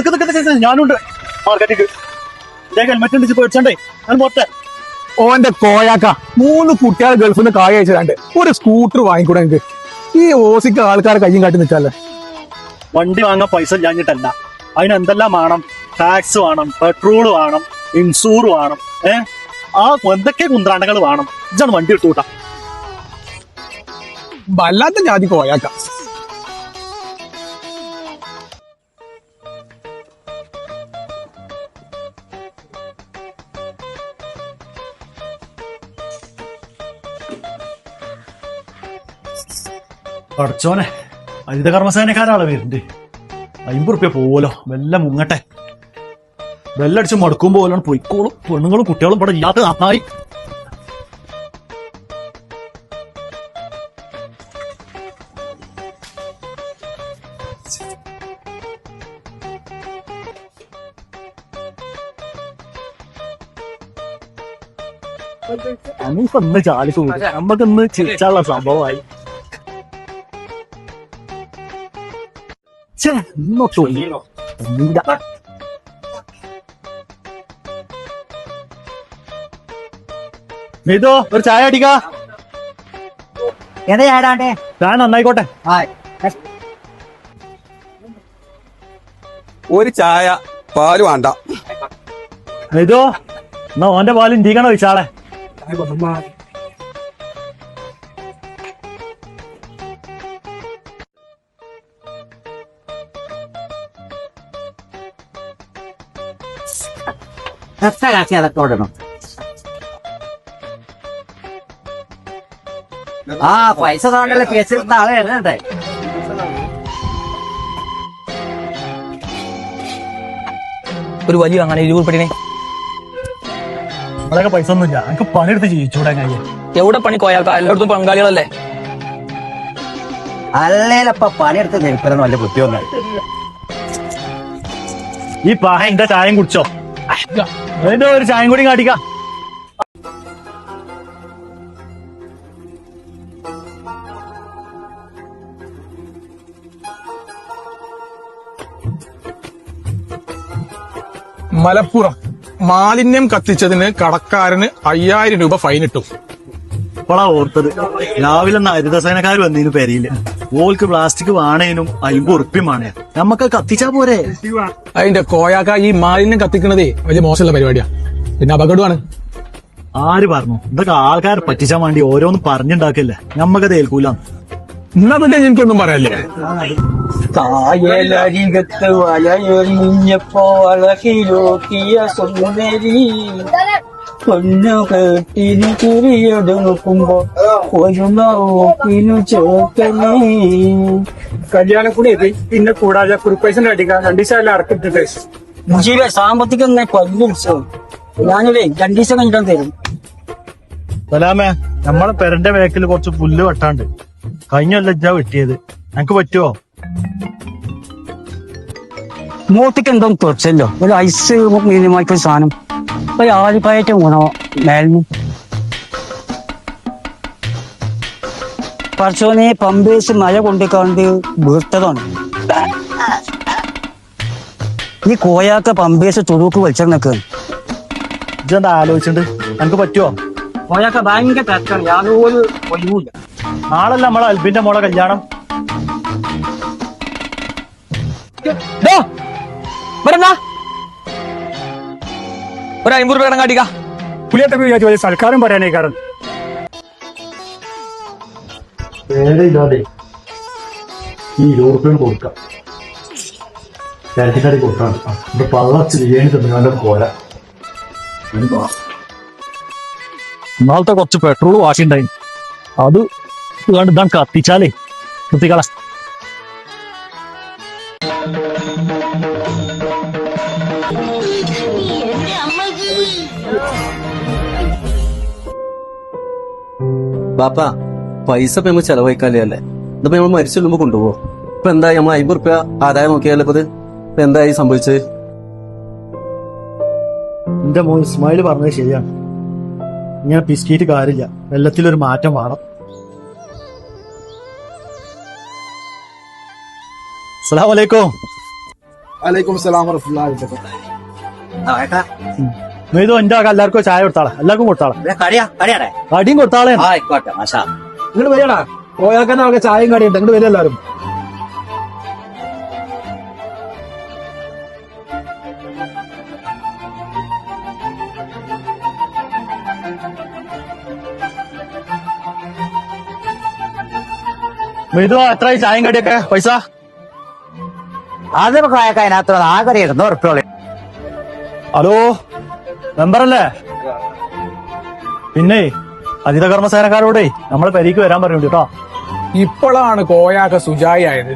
നിക്ക് നിക്ക് നിക്ക് ഞാനുണ്ട്. മാർക്കറ്റിക്ക് ഹെൽമെറ്റ് ഉണ്ട് പേടിച്ചണ്ടേ. ഞാൻ പോട്ടെ. ഓന്റെ കോയാക്ക. മൂന്ന് കുട്ടികൾ ഗൾഫിൽ നിന്ന് കായ അയച്ചതാണ്ട്. ഒരു സ്കൂട്ടർ വാങ്ങിക്കൂടെ എനിക്ക് ഈ ഓസിക്ക് ആൾക്കാരെ കയ്യും കാട്ടി നിൽക്കാല്ലേ? വണ്ടി വാങ്ങാൻ പൈസ ഇല്ലാഞ്ഞിട്ടല്ല. അതിന് എന്തെല്ലാം വേണം? ടാക്സ് വേണം പെട്രോൾ വേണം ഇൻഷൂർ വേണം ഏ? ആ എന്തൊക്കെ കുന്ത്രാണ്ടങ്ങൾ വേണം? ഇതാണ് വണ്ടി എടുത്തു കൂട്ടാ വല്ലാത്ത ജാതി കോയാക്ക. പഠിച്ചോനെ ഹരിത കർമ്മസേനക്കാരാളെ വരുന്നുണ്ട് അമ്പത് റുപ്യ പോലോ മെല്ലെ മുങ്ങട്ടെ. ബെല്ലടിച്ച് മടുക്കും പോലാണ് പൊയ്ക്കോളും. പെണ്ണുങ്ങളും കുട്ടികളും ഇവിടെ ഇല്ലാത്ത നന്നായി അനീഫ് ഇന്ന് ചാലി കൂടി നമ്മക്ക് ഇന്ന് ചിരിച്ചാനുള്ള സംഭവമായി. ഛേ, ഇന്നൊട്ടും. ഇല്ല. മിതു ഒരു ചായ അടിക്കാ. എന്താ ചാടാണ്ടേ ഞാൻ നന്നായിക്കോട്ടെ. ഒരു ചായ പാൽ വേണ്ട. മിതു എന്നാ ഓന്റെ പാലും ഇരിക്കണോ വിശാളെ എത്ര കാശി അതൊക്കെ ഓടണം ആ പൈസ തോണ്ടല്ലേ കേസിരുന്ന ആളെ വരുന്നുണ്ട് ഒരു വലിയ അങ്ങനെ ഇരുപത് പടിനെ നമ്മളൊക്കെ പൈസ ഒന്നുമില്ല. എനിക്ക് പണിയെടുത്ത് ജീവിച്ചൂടെ കഴിയും. എവിടെ പണി കോയാൾക്കാർ എല്ലായിടത്തും പങ്കാളികളല്ലേ? അല്ലേലപ്പ പണിയെടുത്ത് നിൽക്കുന്ന വല്ല ബുദ്ധിയൊന്നും ഈ പാഹ എന്റെ ചായം കുടിച്ചോ? ഒരു ചായം കൂടി കാട്ടിക്ക. മലപ്പുറം മാലിന്യം കത്തിച്ചതിന് കടക്കാരന് അയ്യായിരം രൂപ ഫൈൻ ഇട്ടു. ഇപ്പോഴാ ഓർത്തത്. രാവിലെ ഒന്ന് ഹരിതസേനക്കാർ വന്നതിന് പെരയിൽ. ഓൾക്ക് പ്ലാസ്റ്റിക് വാണേനും അയിമ്പ് ഉറുപ്പ്യം വാണേ നമ്മക്ക് കത്തിച്ചാ പോരെ? അതിന്റെ കോയാക്ക ഈ മാലിന്യം കത്തിക്കണതേ വലിയ മോശമുള്ള പരിപാടിയാ. പിന്നെ അപകടമാണ്. ആര് പറഞ്ഞു? ഇതൊക്കെ ആൾക്കാരെ പറ്റിച്ചാൻ വേണ്ടി ഓരോന്ന് പറഞ്ഞുണ്ടാക്കല്ലേ? നമ്മക്കത് ഏൽക്കൂല. എന്നാ പിന്നെ എനിക്കൊന്നും പറയല്ലേ കായലരികത്ത് വലയൊരിഞ്ഞപ്പോ അളകിലോക്കിയ സുന്ദരി. പൊന്നു കേട്ടിന് കുറിയെടുക്കുമ്പോ ഒരു നോക്കിനു ചേർക്കണേ കല്യാണക്കുടി പിന്നെ കൂടാതെ കുറിപ്പൈസന്റെ അടിക്കാൻ രണ്ടു ദിവസം അടക്കിട്ടിട്ട് മുജീബെ സാമ്പത്തികം കൊല്ലിച്ചു ഞാനില്ലേ രണ്ടു ദിവസം കഴിഞ്ഞിട്ട് തരും സലാമേ നമ്മളെ പെരന്റെ വേക്കിൽ കുറച്ച് പുല്ല് വെട്ടാണ്ട്. കഴിഞ്ഞല്ല ഇജ്ജാ വെട്ടിയത്. ഞങ്ങക്ക് പറ്റുമോ മൂത്തിക്ക് എന്തോ തുറച്ചല്ലോ. ഒരു ഐസ് മീനുമായിട്ടൊരു സാധനം. ഒരു ആലിപ്പായറ്റം വേണോ മേലിന് പറച്ചോനെ പമ്പേഴ്സ് മഴ കൊണ്ടിക്കാണ്ട് വീർത്തതാണ്. ഈ കോയാക്ക പമ്പേഴ്സ് തുടുക്ക് വലിച്ചു നിൽക്കുന്നു ഇതെന്താ ആലോചിച്ചിട്ടുണ്ട് നമുക്ക് പറ്റുമോ കോയാക്ക ഭയങ്കര തെറ്റാണ് യാതൊരു ഒഴിവില്ല നാളല്ല നമ്മളെ അൽബിന്റെ മോളെ കല്യാണം. ഒരു അമ്പത് രൂപ കടം കാട്ടിക്ക. പുലിയത്തൊക്കെ വിചാരിച്ചു വലിയ സൽക്കാരം പറയാനേ കാരണം. പേരില്ലാതെ ഈ യൂറോപ്യൻ കൊടുക്കാം കാലിക്കറ്റാടി കൊടുക്കാം ഇത് പള്ളച്ച് ബിരിയാണി തിന്നുകാണ്ട് പോരാ ഇന്നാളത്തെ കുറച്ച് പെട്രോൾ വാശിണ്ടായി അത് കണ്ട് ഇതാണ് കത്തിച്ചാലേ കത്തിക്കള ബാപ്പ പൈസ ഇപ്പൊ നമ്മൾ ചെലവഴിക്കാല്ലേ അല്ലേ ഇതിപ്പോ നമ്മൾ മരിച്ചു വരുമ്പോ കൊണ്ടുപോകും ഇപ്പൊ എന്തായി? നമ്മൾ അമ്പത് റുപ്യ ആദായം നോക്കിയാലോ ഇപ്പൊ ഇത് ഇപ്പൊ എന്തായി സംഭവിച്ചത്? എന്റെ മോൻ ഇസ്മായിൽ പറഞ്ഞത് ശരിയാണ്. ഇങ്ങനെ പിസ്കീറ്റ് കാര്യമില്ല. വെള്ളത്തിലൊരു മാറ്റം വേണം. അസ്സലാമലൈക്കും വലൈക്കും സലാം വറഹ്മത്തുള്ളാഹി മെയ്തു എന്റെ ആകെ എല്ലാവർക്കും ചായ കൊടുത്താളെ. എല്ലാവർക്കും കൊടുത്താളെ. കടിയാ കൊടുത്താളെ. ആയിക്കോട്ടെ മാഷാ. ഇങ്ങോട്ട് വരികടാ. പോയാക്കാൻ ആകെ ചായയും കടിയുണ്ട് ഇങ്ങോട്ട് വരിക എല്ലാവരും. മെയ്തു എത്രയായി ചായയും കടിയൊക്കെ? പൈസ? അതിനകത്ത് ആകെ ഇരുന്നൂറ് ഉറുപ്പ്യോളി ഹലോ? മെമ്പറല്ലേ? പിന്നെ ഹരിത കർമ്മസേനക്കാരോടെ നമ്മളെ പരിക്ക് വരാൻ പറയുന്നുണ്ട് കേട്ടോ ഇപ്പോഴാണ് കോയാക്ക സുജായി ആയത്.